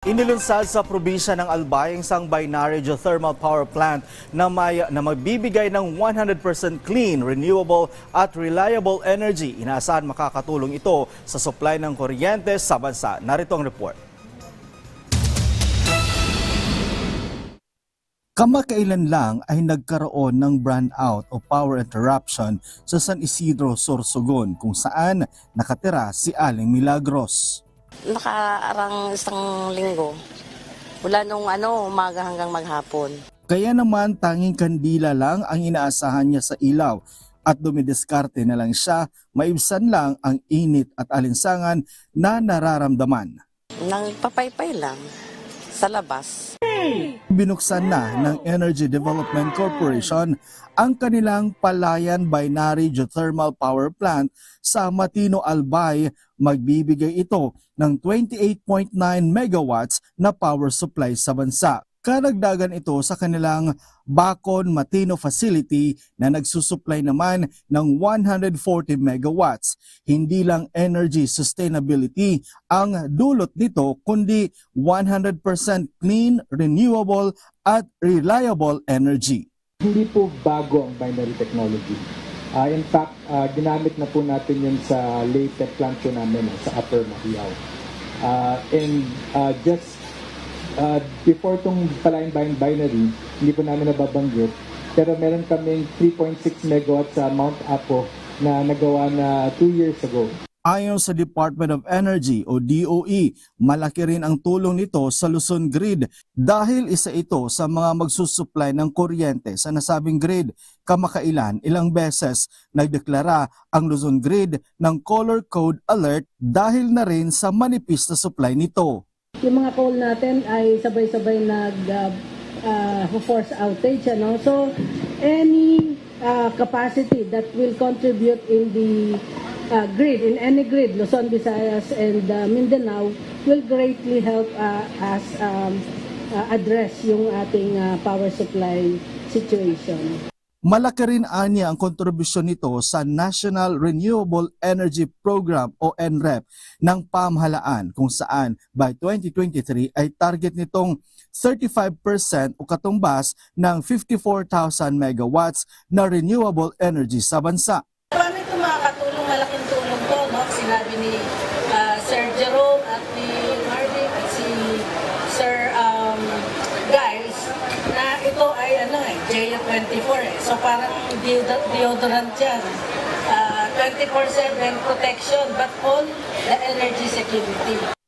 Inilunsad sa probinsya ng Albay ang isang binary geothermal power plant na, may, na magbibigay ng 100% clean, renewable at reliable energy. Inaasahan makakatulong ito sa supply ng kuryente sa bansa. Narito ang report. Kamakailan lang ay nagkaroon ng brownout o power interruption sa San Isidro, Sorsogon kung saan nakatira si Aling Milagros. Nakaarang isang linggo. Mula nung ano, umaga hanggang maghapon. Kaya naman tanging kandila lang ang inaasahan niya sa ilaw at dumidiskarte na lang siya, maibsan lang ang init at alinsangan na nararamdaman. Nang papaypay lang sa labas. Binuksan na ng Energy Development Corporation ang kanilang Palayan Binary Geothermal Power Plant sa Matino Albay. Magbibigay ito ng 28.9 megawatts na power supply sa bansa. Karagdagan ito sa kanilang Bacon Matino facility na nagsusupply naman ng 140 megawatts. Hindi lang energy sustainability ang dulot nito kundi 100% clean, renewable at reliable energy. hindi po bago ang binary technology. Ah, in fact, ah, ginamit na po natin yun sa latest plant namin sa Upper Mahiyaw. Ah, and ah, just ah, before tong Bin- Binary, hindi po namin nababanggit, pero meron kaming 3.6 megawatts sa Mount Apo na nagawa na 2 years ago. Ayon sa Department of Energy o DOE, malaki rin ang tulong nito sa Luzon Grid dahil isa ito sa mga magsusupply ng kuryente sa nasabing grid. Kamakailan ilang beses nagdeklara ang Luzon Grid ng color code alert dahil na rin sa manipis na supply nito. Yung mga coal natin ay sabay-sabay nag uh, uh, force outage ano? So any uh, capacity that will contribute in the uh, grid in any grid Luzon Visayas and uh, Mindanao will greatly help uh, us um, uh, address yung ating uh, power supply situation Malaki rin anya ang kontribusyon nito sa National Renewable Energy Program o NREP ng pamahalaan kung saan by 2023 ay target nitong 35% o katumbas ng 54,000 megawatts na renewable energy sa bansa. Ano eh, JA24 eh. So parang deod- deodorant yan. Ah, 24-7 protection but all the energy security.